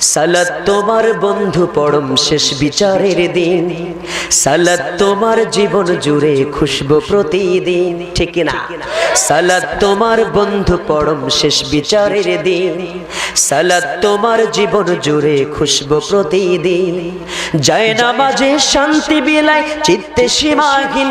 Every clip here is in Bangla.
সালাত তোমার বন্ধু পরম শেষ বিচারের দিন। সালাত তোমার জীবন জুড়ে খুশবু প্রতিদিন, ঠিক না? সালাত তোমার বন্ধু পরম শেষ বিচারের দিন। সালাত তোমার জীবন জুড়ে খুশবু প্রতিদিন। যায় না মাঝে শান্তি বিলায় চিত্তে সীমাহীন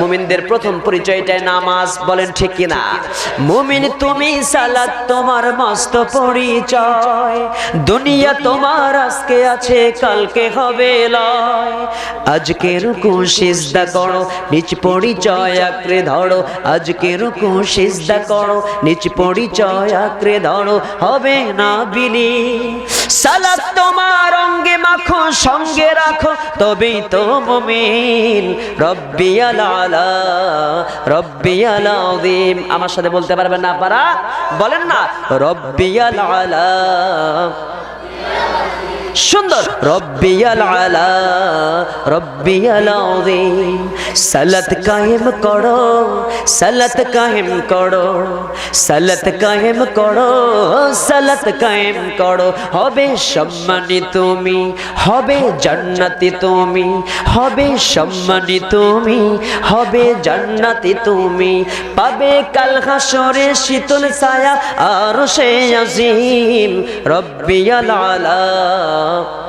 মুমিনদের প্রথম পরিচয়টাই নামাজ বলেন, ঠিক না? মুমিন, তুমি সালাত তোমার মস্ত পরিচয়। দুনিয়া তোমার আজকে আছে, কালকে হবে লয়। আজকে রুকু, সিজদা করো, নিচ পরিচয় আঁকড়ে ধরো। আজকে রুকু, সিজদা করো, নিচ পরিচয় আঁকড়ে ধরো। হবে না বিলি সালাত তোমার অঙ্গে মাখো, সঙ্গে রাখো, তবেই তো মুমিন। রব্বি আলা রব্বি আযীম আমার সাথে বলতে পারবেন না পারা বলেন না রব্বিয়াল আলা সুন্দর। রব্বিয়াল আলা, রব্বিয়াল আযীম। সালাত কায়েম করো, সালাত কায়েম করো, সালাত কায়েম করো, সালাত কায়েম করো। হবে সম্মানী তুমি, হবে জান্নাতি তুমি, হবে সম্মানী তুমি, হবে জান্নাতি তুমি। পাবে কাল হাসরে শীতল ছায়া আর সে আজিম। রব্বিয়াল আলা 嗯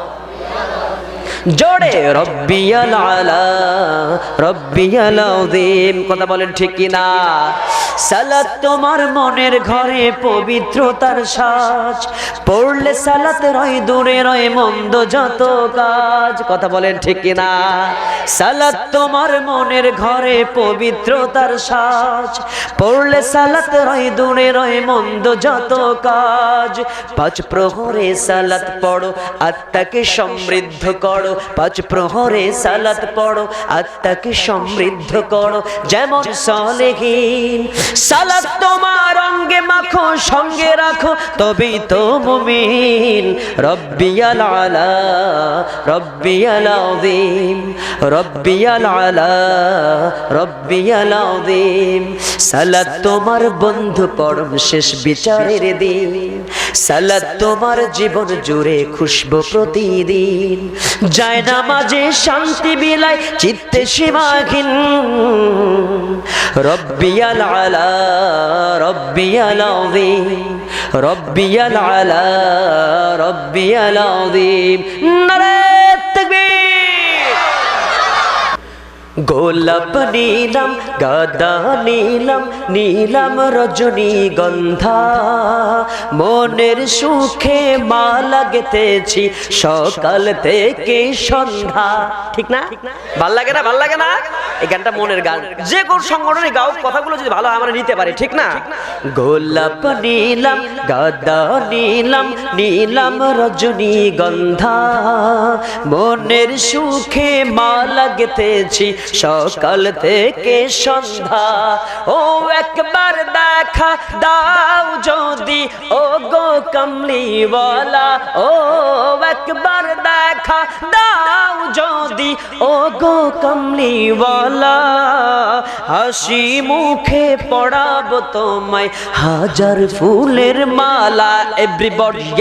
জোরে, রব্বিয়াল আলা, রব্বিয়াল আযীম। কথা বলেন ঠিক কি না? সালাত তোমার মনের ঘরে পবিত্রতার সাজ। পড়লে সালাত রয়, দূরে রয়, মন্দ যত কাজ। কথা বলেন ঠিক কি না? সালাত তোমার মনের ঘরে পবিত্রতার সাজ। পড়লে সালাত রয়, দূরে রয়, মন্দ যত কাজ। পাঁচ প্রহরে সালাত পড়ো, আত্মাকে সমৃদ্ধ করো। পাঁচ প্রহরে সালাত পড়ো, আত্মাকে সমৃদ্ধ করো, যেমন সলেহীন। সালাত তোমার অঙ্গে মাখো, সঙ্গে রাখো, তবেই তো মুমিন। রব্বিয়াল আলা, রব্বিয়াল আযীম, রব্বিয়াল আলা, রব্বিয়াল আযীম। সালাত তোমার বন্ধু পরম শেষ বিচারের দিন। সালাত তোমার জীবন জুড়ে খুশবু প্রতিদিন। যায় না মাঝে শান্তি বিলাই চিত্তে সীমাহীন রব্বিয়াল আলা রব্বিয়াল রব্বিয়াল আলা রব্বিয়াল আযীম। গোলাপ নীলাম, গাদা নীলাম নীলাম রজনী গন্ধা। মনের সুখে মা লাগতেছি সকাল থেকে সন্ধ্যা। ঠিক না? ভালো লাগে না? ভালো লাগে না? এই গানটা মনের গান। যে কোন সংগঠনে গাও কথাগুলো যদি ভালো আমরা নিতে পারি, ঠিক না? গোলাপ নীলাম, গাদা নীলাম নীলাম রজনী গন্ধা। মনের সুখে মা লাগতেছি সকাল থেকে সন্ধ্যা। ও, একবার দেখা দাও যদি। ও গো কমলিওয়ালা, ও, একবার দেখা দাও যদি। ও গো কমলিওয়ালা, হাসি মুখে পড়াবো তোমায়। হাজার ফুলের মালা, এভরিবডি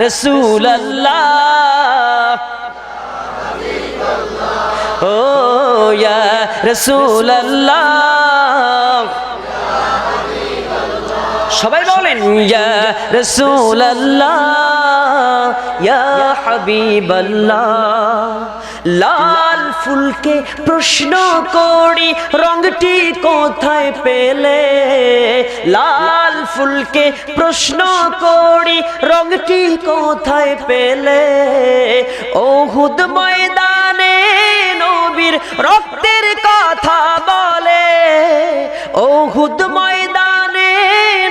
রসুল্লাহ ও ইয়া রাসূলুল্লাহ। সবাই বলেন, ইয়া রাসূলুল্লাহ, ইয়া হাবিবাল্লাহ। লাল ফুলকে প্রশ্ন করি, রংটি কোথায় পেলে? লাল ফুলকে প্রশ্ন করি, রংটি কোথায় পেলে? ওহুদ ময়দানে নবীর রক্তের কথা বলে। ও হুদ ময়দানে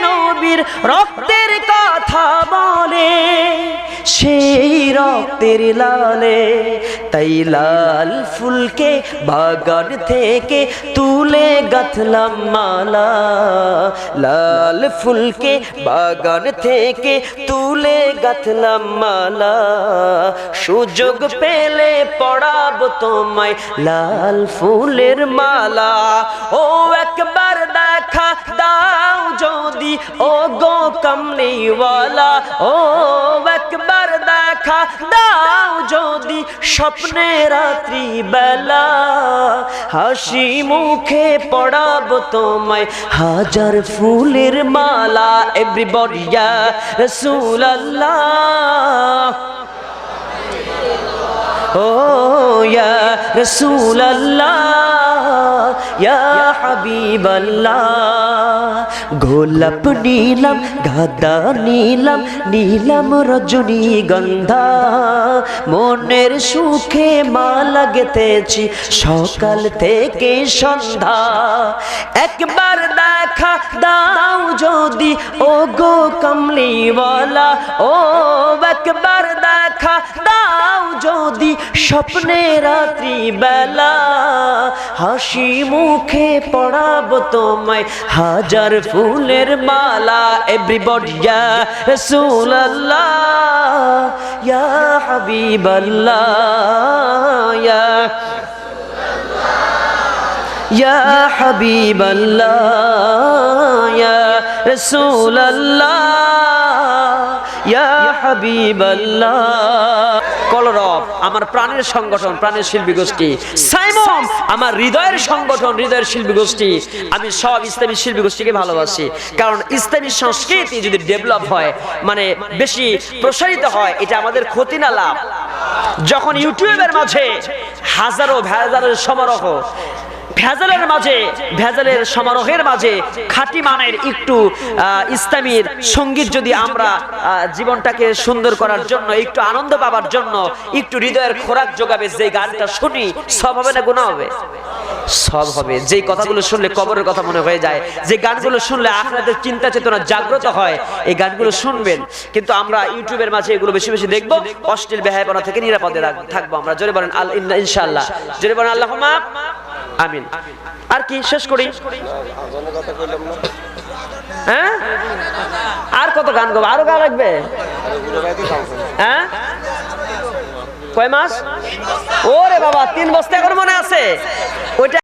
নবীর রক্তের সেই রক্তের লালে, তাই লাল ফুলকে বাগান থেকে তুলে গাথলাম মালা। লাল ফুলকে বাগান থেকে তুলে গাথলাম মালা। সুযোগ পেলে পড়াবো তোমায় লাল ফুলের মালা। ও একবার দেখা দাও যদি ও গো কমলিওয়ালা ও দেখা দাও যদি স্বপ্নে রাত্রি বেলা। হাসি মুখে পড়াবো তোমায়, হাজার ফুলের মালা এভরিবডি ইয়া রাসূলুল্লাহ ও ইয়া গোলাপ নীলাম, গাদা নীলাম নীলাম রজনীগন্ধা মনের সুখে মালা গেতেছি সকাল থেকে সন্ধ্যা। একবার দেখা দাও যদি ও গো কমলিওয়ালা, ও একবার দেখা দাও যদি স্বপ্নে রাত্রি বেলা হাসি মুখে পড়াবো তোমায়, হাজার ফুলের মালা এভরিবডি ইয়া রাসূলুল্লাহ, ইয়া হাবিবাল্লাহ, ইয়া ইয়া ইয়া আমার প্রাণের সংগঠন, প্রাণের শিল্পী গোষ্ঠী। সাইমম আমার হৃদয়ের সংগঠন, হৃদয়ের শিল্পী গোষ্ঠী। আমি সব ইসলামী শিল্পী গোষ্ঠীকে ভালোবাসি। কারণ ইসলামী সংস্কৃতি যদি ডেভেলপ হয় মানে বেশি প্রসারিত হয়, এটা আমাদের ক্ষতি না লাভ। যখন ইউটিউবের মাঝে হাজারো ভেজালের সমারোহ ভেজালের মাঝে, ভেজালের সমারোহের মাঝে খাঁটি মানের একটু ইসলামীর সংগীত যদি আমরা জীবনটাকে সুন্দর করার জন্য, একটু আনন্দ পাবার জন্য, একটু হৃদয়ের খোরাক যোগাবে যে গানটা শুনি, সব হবে না গুণা হবে? সব হবে। যেই কথাগুলো শুনলে কবরের কথা মনে হয়ে যায় যে গানগুলো শুনলে আপনাদের চিন্তা চেতনা জাগ্রত হয়, এই গানগুলো শুনবেন। কিন্তু আমরা ইউটিউবের মাঝে এগুলো বেশি বেশি দেখব, অশ্লীল বেহায়পনা থেকে নিরাপদে থাকব আমরা। জোরে বলেন, আল ইন্না ইনশাআল্লাহ। জোরে বলেন আল্লাহ আমিন। আর কি শেষ করি? হ্যাঁ? আর কত গান গাবো? আরও গান লাগবে? হ্যাঁ? কয় মাস? ওরে বাবা তিন বস্তা এখন মনে আছে। ওইটা